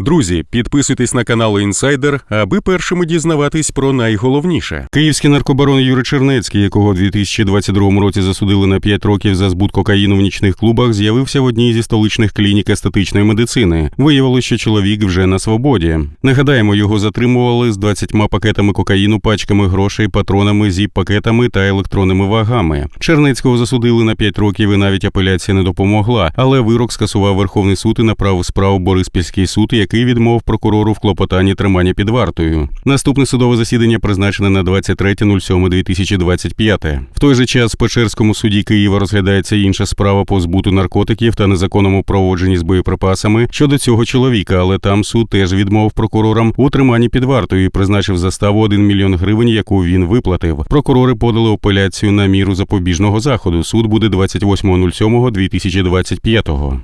Друзі, підписуйтесь на канал Інсайдер, аби першими дізнаватись про найголовніше. Київський наркобарон Юрій Чернецький, якого у 2022 році засудили на 5 років за збут кокаїну в нічних клубах, з'явився в одній зі столичних клінік естетичної медицини. Виявилося, що чоловік вже на свободі. Нагадаємо, його затримували з 20 пакетами кокаїну, пачками грошей, патронами, зіп-пакетами та електронними вагами. Чернецького засудили на 5 років, і навіть апеляція не допомогла. Але вирок скасував Верховний суд і направив справу Бориспільський суд, який відмов прокурору в клопотанні тримання під вартою. Наступне судове засідання призначене на 23.07.2025. В той же час в Печерському суді Києва розглядається інша справа по збуту наркотиків та незаконному проводженні з боєприпасами щодо цього чоловіка, але там суд теж відмов прокурорам у триманні під вартою і призначив заставу 1 мільйон гривень, яку він виплатив. Прокурори подали апеляцію на міру запобіжного заходу. Суд буде 28.07.2025.